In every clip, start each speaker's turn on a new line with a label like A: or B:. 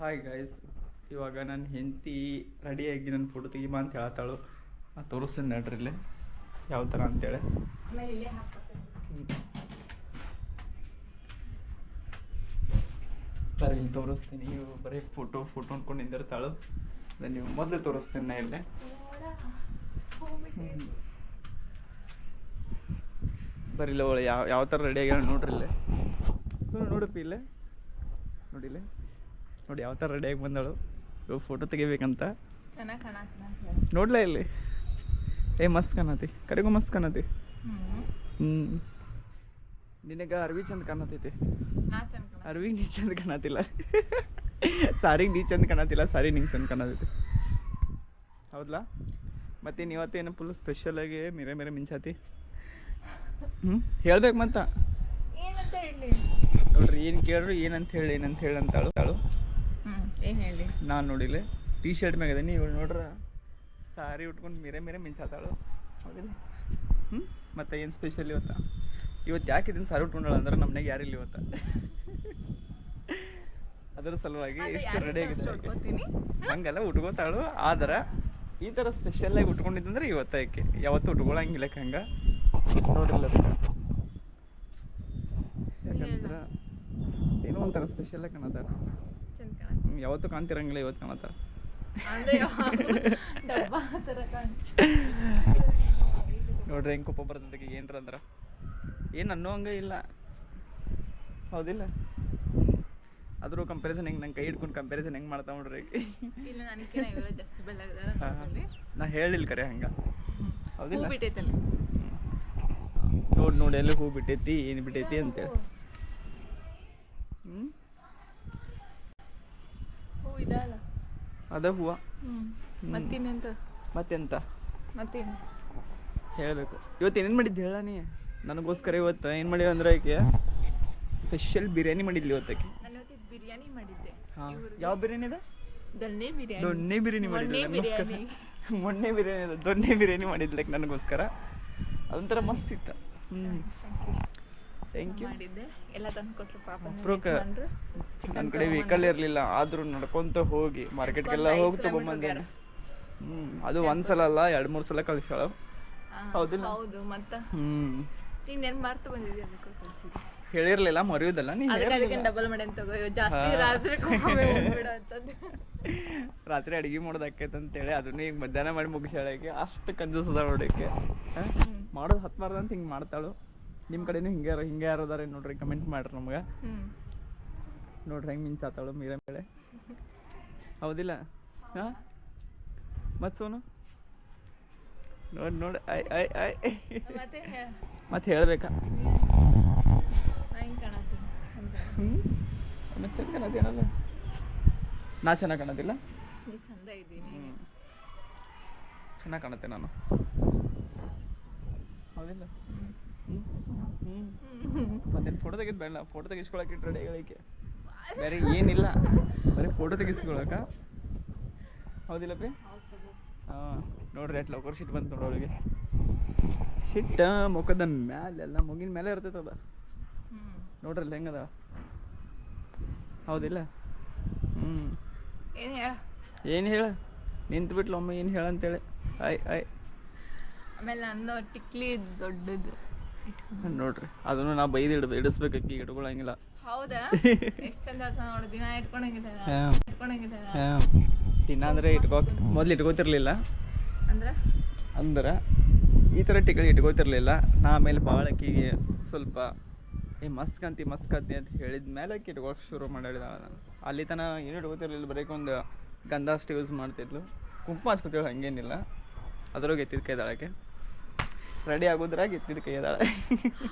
A: Hi guys ಇವಾಗ ನನ್ನ ಹೆಂಡತಿ ರೆಡಿಯಾಗಿ ನನ್ನ ಫೋಟೋ ತೆಗಿಬ ಅಂತ ಹೇಳ್ತಾಳು. ತೋರಿಸ್ತೀನಿ ನಡ್ರಿ ಇಲ್ಲಿ. ಯಾವ ಥರ ಅಂತೇಳಿ. ಸರಿ ಇಲ್ಲಿ ತೋರಿಸ್ತೀನಿ. ಬರೀ ಫೋಟೋ ಫೋಟೋ ಅಂದ್ಕೊಂಡು ನಿಂದಿರ್ತಾಳು. ಅದೇ ನೀವು ಮೊದಲು ತೋರಿಸ್ತೀನಿ ನಾ ಇಲ್ಲೇ. ಬರೀ ಇಲ್ಲ ಯಾವ ಯಾವ ಥರ ರೆಡಿ ಆಗ್ಯಾಳ ನೋಡ್ರಿ ಇಲ್ಲೇ. ನೋಡಿ ನೋಡಪ್ಪ ಇಲ್ಲೇ. ನೋಡಿ ಇಲ್ಲೇ. ನೋಡಿ ಯಾವ ಥರ ರೆಡಿಯಾಗಿ ಬಂದಳು ಇವಾಗ ಫೋಟೋ ತೆಗಿಬೇಕಂತ. ನೋಡ್ಲಾ ಇಲ್ಲಿ? ಏ ಮಸ್ತ್ ಕಾಣತಿ. ಕರಿಗೂ ಮಸ್ತ್ ಕಾಣತಿ.
B: ಹ್ಞೂ
A: ನಿನಗೆ ಅರ್ವಿ ಚಂದ ಕಾಣತೈತಿ.
B: ನಾ ಚಂದ ಕಾಣ
A: ಅರ್ವಿಗೆ ನೀ ಚಂದ ಕಾಣತಿಲ್ಲ. ಸಾರಿಗೆ ನೀ ಚಂದ ಕಾಣತಿಲ್ಲ ಸಾರಿ ನಿಂಗೆ ಚಂದ ಕಾಣತೈತಿ. ಹೌದಲ್ಲ ಮತ್ತೇನು ಇವತ್ತೇನು ಫುಲ್ ಸ್ಪೆಷಲಾಗಿ ಮೇರೆ ಮೇರೆ ಮಿಂಚಾತಿ? ಹ್ಞೂ ಹೇಳ್ಬೇಕು ಮತ್ತ. ನೋಡ್ರಿ ಏನು ಕೇಳ್ರಿ ಏನಂತ ಹೇಳಿ ಏನಂತ ಹೇಳಿ ಅಂತಾಳು ತಾಳು
B: ಏನು ಹೇಳಿ?
A: ನಾನು ನೋಡಿಲ್ಲ ಟೀ ಶರ್ಟ್ ಮ್ಯಾಗ ಅದೀನಿ ಇವಳು ನೋಡ್ರ ಸಾರಿ ಉಟ್ಕೊಂಡು ಮಿರೆ ಮಿರೆ ಮಿಂಚಾತಾಳು ಹೌದಿಲ್ಲ? ಹ್ಞೂ ಮತ್ತೆ ಏನು ಸ್ಪೆಷಲ್ ಇವತ್ತ? ಇವತ್ತು ಯಾಕೆ ಇದನ್ನ ಸಾರಿ ಉಟ್ಕೊಂಡಳ ಅಂದ್ರೆ ನಮ್ಮನೆಗೆ ಯಾರಿಲ್ಲ ಇವತ್ತ? ಅದರ ಸಲುವಾಗಿ ಎಷ್ಟು ರೆಡಿ ಆಗಿದ್ರೆ
B: ನೋಡ್ಕೋತೀನಿ.
A: ಹಂಗೆಲ್ಲ ಉಟ್ಕೋತಾಳು. ಆದ್ರೆ ಈ ಥರ ಸ್ಪೆಷಲಾಗಿ ಉಟ್ಕೊಂಡಿದ್ದಂದ್ರೆ ಇವತ್ತ ಯಾಕೆ ಯಾವತ್ತು ಉಟ್ಕೊಳಂಗಿಲ್ಲ ಹಂಗೆ. ನೋಡಿಲ್ಲ ಯಾಕಂದ್ರೆ ಏನೋ ಒಂಥರ ಸ್ಪೆಷಲಾಗಿ ಕಾಣತ್ತಾರ
B: ಕಾಣ
A: ಯಾವತ್ತೂ ಕಾಣ್ತಿರಂಗಿಲ್ಲ ಇವತ್ತು ಕಾಣತ್ತಾರ ನೋಡ್ರಿ ಹೆಂಗೆ ಕೊಪ್ಪ ಬರ್ತದೆ ಏನ್ರ ಅಂದ್ರೆ. ಏನು ಅನ್ನೋ ಹಂಗೆ ಇಲ್ಲ. ಹೌದಿಲ್ಲ? ಆದರೂ ಕಂಪ್ಯಾರಿಸನ್ ಹೆಂಗೆ ನಂಗೆ ಕೈ ಹಿಡ್ಕೊಂಡು ಕಂಪ್ಯಾರಿಸನ್ ಹೆಂಗೆ ಮಾಡ್ತಾ ನೋಡ್ರಿ. ನಾ ಹೇಳಿಲ್ಲ ಕರೆ ಹಂಗೆ. ಹೌದಿಲ್ಲ? ನೋಡಿ ನೋಡಿ ಎಲ್ಲಿ ಹೂ ಬಿಟ್ಟೈತಿ ಏನು ಬಿಟ್ಟೈತಿ ಅಂತೇಳಿ ಹ್ಞೂ
B: ಇದಲ್ಲ
A: ಅದ ಹೂವ.
B: ಮತ್ತಿನ್ನೆಂತ
A: ಮತ್ತೆಂತ?
B: ಮತ್ತೇನು?
A: ಹೇಳಬೇಕು. ಇವತ್ತು ಏನೇನು ಮಾಡಿದ್ದು ಹೇಳ ನೀ? ನನಗೋಸ್ಕರ ಇವತ್ತು ಏನು ಮಾಡಿವ ಅಂದ್ರೆ ಆಕೆ ಸ್ಪೆಷಲ್ ಬಿರಿಯಾನಿ ಮಾಡಿದ್ಲಿ ಇವತ್ತಕ್ಕೆ.
B: ನಾನು ಇವತ್ತು ಬಿರಿಯಾನಿ ಮಾಡಿದ್ದೆ.
A: ಹಾಂ. ಯಾವ ಬಿರಿಯಾನಿ ಇದೆ
B: ದೊಣ್ಣೆ ಬಿರಿಯಾನಿ.
A: ದೊಣ್ಣೆ ಬಿರಿಯಾನಿ
B: ಮೊನ್ನೆ ನನಗೋಸ್ಕರ.
A: ಮೊನ್ನೆ ಬಿರಿಯಾನಿ ಅದ. ದೊಣ್ಣೆ ಬಿರಿಯಾನಿ ಮಾಡಿದ್ಲಕ್ಕೆ ನನಗೋಸ್ಕರ. ಅದೊಂಥರ ಮಸ್ತ್ ಇತ್ತು. ಹ್ಞೂ ಥ್ಯಾಂಕ್ ಯು
B: ಮಾಡಿದ್ದೆ. ಎಲ್ಲ ತಂದು ಕೊಟ್ರು ಪಾಪ
A: ಅಪ್ರೂಕ ನನ್ನ ಕಡೆ ವೆಹಿಕಲ್ ಇರಲಿಲ್ಲ ಆದರೂ ನಡ್ಕೊಂತ ಹೋಗಿ ಮಾರ್ಕೆಟ್ಗೆಲ್ಲ ಹೋಗಿ ತಗೊಂಬಂದೆ ಹ್ಞೂ ಅದು ಒಂದ್ಸಲ ಅಲ್ಲ ಎರಡು ಮೂರು ಸಲ ಕಳಿಸ್ಯಾಳ. ಹೌದಿಲ್ಲ?
B: ಹೌದು ಮತ್ತ?
A: ಹ್ಞೂ
B: ನೀನ್ ನೆನ್ ಮರ್ತು ಬಂದಿದ್ದೆ ಅದಕ್ಕೆ ಕಳ್ಸಿದ್ದೆ?
A: ಹೇಳಿರ್ಲಿಲ್ಲ ಮರೆಯೋದಲ್ಲ ನೀ
B: ಅದಕ್ಕೆ ಅದಕ್ಕೆ ಡಬಲ್ ಮಾಡಿ ತಗೋ ಜಾಸ್ತಿ ರಾತ್ರಿ
A: ರಾತ್ರಿ ಅಡಿಗೆ ಮಾಡೋದು ಆಕೈತೆ ಅಂತೇಳಿ ಅದನ್ನ ಈಗ ಮಧ್ಯಾಹ್ನ ಮಾಡಿ ಮುಗಿಸ್ಯಾಳಕ್ಕೆ ಅಷ್ಟು ಕಂಜೂಸ್ ಅದ ನೋಡಕ್ಕೆ
B: ಹ್ಮ್.
A: ಮಾಡೋದು ಹತ್ಬಾರ್ದು ಅಂತ ಹಿಂಗೆ ಮಾಡ್ತಾಳು. ನಿಮ್ಮ ಕಡೆನೂ ಹಿಂಗೆ ಯಾರು ಹಿಂಗೆ ಯಾರು ಅದಾರ ನೋಡ್ರಿ ಕಮೆಂಟ್ ಮಾಡ್ರಿ ನಮ್ಗೆ. ನೋಡ್ರಿ ಹೆಂಗೆ ಮಿಂಚಾತಾಳು ಮೀರ ಮೇಲೆ. ಹೌದಿಲ್ಲ? ಹಾಂ? ಮತ್ತು ಸೋನು? ನೋಡಿ ನೋಡಿ ಐ ಐ ಐ.
B: ಮತ್ತೆ
A: ಹೇಳ್ಬೇಕಾ? ಹ್ಞೂ ಮತ್ತೆ ಚೆನ್ನಾಗಿ ಕಾಣತ್ತೇನಲ್ಲ ನಾ ಚೆನ್ನಾಗಿ ಕಾಣೋದಿಲ್ಲ? ಚೆನ್ನಾಗಿ ಕಾಣುತ್ತೆ ನಾನು. ಹೌದಿಲ್ಲ? ಮತ್ತೆ ಫೋಟೋ ತೆಗೆದು ಬೇಡ ಫೋಟೋ ತೆಗಿಸ್ಕೊಳಕ್ಕೆ ರೆಡಿ ಹೇಳಕ್ಕೆ ಬೇರೆ ಏನಿಲ್ಲ. ಬರೀ ಫೋಟೋ ತೆಗಿಸ್ಕೊಳಕ. ಹೌದಿಲ್ಲ ಪಿ? ಹಾಂ ನೋಡ್ರಿ ಎಟ್ ಲೋಕರ್ ಶಿಟ್ ಬಂತು ನೋಡೋಳಿಗೆ ಸಿಟ್ಟ ಮುಖದ ಮ್ಯಾಲೆಲ್ಲ ಮುಗಿನ ಮೇಲೆ ಇರ್ತೈತೆ ಅದ.
B: ಹ್ಮ್.
A: ನೋಡ್ರಿ ಅಲ್ಲಿ ಹೆಂಗದ? ಹೌದಿಲ್ಲ? ಹ್ಞೂ
B: ಏನು ಹೇಳ?
A: ಏನು ಹೇಳ? ನಿಂತು ಬಿಟ್ಲು ಒಮ್ಮೆ ಏನು ಹೇಳಂತೇಳಿ. ಆಯ್ ಆಯ್
B: ಆಮೇಲೆ ನಂದು ಟಿಕ್ಲಿ ದೊಡ್ಡದು.
A: ನೋಡ್ರಿ ಅದನ್ನು ನಾ ಬೈದು ಇಡ್ ಇಡಿಸ್ಬೇಕು ಅಕ್ಕಿ ಇಟ್ಕೊಳಂಗಿಲ್ಲ
B: ಹೌದಾ? ಎಷ್ಟು ಚಂದ ಆತ ನೋಡು ದಿನ
A: ಇಟ್ಕೋಕ್ ಮೊದ್ಲು ಇಟ್ಕೋತಿರ್ಲಿಲ್ಲ.
B: ಅಂದ್ರೆ?
A: ಅಂದ್ರೆ ಈ ಥರ ಟಿಕೆಟ್ ಇಟ್ಕೋತಿರ್ಲಿಲ್ಲ. ನಾ ಆಮೇಲೆ ಭಾಳ ಅಕ್ಕಿಗೆ ಸ್ವಲ್ಪ ಏ ಮಸ್ಕಂತಿ ಮಸ್ಕಂತಿ ಅಂತ ಹೇಳಿದ ಮೇಲೆ ಅಕ್ಕಿ ಇಟ್ಕೋಕೆ ಶುರು ಮಾಡಿದ ಅಲ್ಲಿ ತನ ಏನು ಇಟ್ಕೋತಿರ್ಲಿಲ್ಲ ಬರೀ ಒಂದು ಗಂಧ ಅಷ್ಟು ಯೂಸ್ ಮಾಡ್ತಿದ್ಲು. ಕುಂಕುಮ ಹಚ್ಕೋತಿಳು ಹಂಗೇನಿಲ್ಲ. ಅದ್ರಾಗ ಎತ್ತಿದ ಕೈ ದಾಳಕ್ಕೆ ರೆಡಿ ಆಗೋದ್ರಾಗ ಎತ್ತಿದ ಕೈ ಅದಾಳೆ.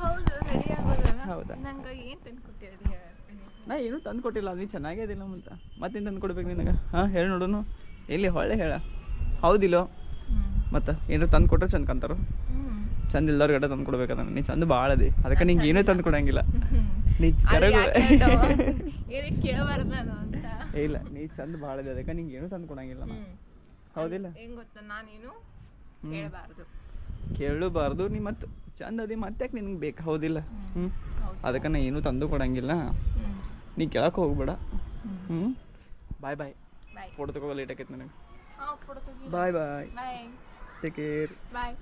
B: ಹೌದು ರೆಡಿ ಆಗೋದಲ್ಲ
A: ಹೌದಾ?
B: ನಂಗೆ ಏನ್ ತಂದು
A: ನಾ ಏನು ತಂದು ಕೊಟ್ಟಿಲ್ಲ ನೀ ಚೆನ್ನಾಗೇ ಅದಿಲ್ಲ ಅಂತ ಮತ್ತೇನು ತಂದು ಕೊಡ್ಬೇಕು ನಿನಗೆ? ಹಾಂ ಹೇಳಿ ನೋಡೋನು. ಎಲ್ಲಿ? ಹೊಳ್ಳೆ ಹೇಳ. ಹೌದಿಲ್ಲೋ? ಮತ್ತೆ ಏನಾರು ತಂದು ಕೊಟ್ರೆ ಚಂದ ಕಂತಾರು ಚಂದ ಇಲ್ದವ್ರ ಗಡ ತಂದು ಅದನ್ನ ನೀ ಚಂದ ಭಾಳ ಅದೇ. ಅದಕ್ಕೆ ನಿಂಗೆ ಏನೂ ತಂದು ಕೊಡಂಗಿಲ್ಲ. ನೀ ಕರೆಗೂ
B: ನಾನು
A: ಇಲ್ಲ. ನೀ ಚಂದ ಭಾಳ ಅದಿ. ಅದಕ್ಕೆ ನಿಂಗೆ ಏನೂ ತಂದು ಕೊಡಂಗಿಲ್ಲ ಹೌದಿಲ್ಲ?
B: ಹೆಂಗ್ ಗೊತ್ತಾ? ನಾನೇನು
A: ಹ್ಮ್.
B: ಕೇಳಬಾರ್ದು.
A: ನೀ ಮತ್ತೆ ಚಂದ ಅದಿ ಮತ್ತೆ ಯಾಕೆ ನಿನಗೆ ಬೇಕು? ಹೌದಿಲ್ಲ. ಹ್ಞೂ ಅದಕ್ಕೆ ನಾ ಏನೂ ತಂದು ಕೊಡಂಗಿಲ್ಲ. ನೀ ಕೇಳಕ್ಕೆ ಹೋಗ್ಬೇಡ. ಹ್ಞೂ ಬಾಯ್ ಬಾಯ್ ಫೋಟೋ ತಗೋ ಲೇಟ್ ಆಕೈತೆ ನನಗೆ. ಬಾಯ್
B: ಬಾಯ್
A: ಟೇಕ್ ಕೇರ್
B: ಬಾಯ್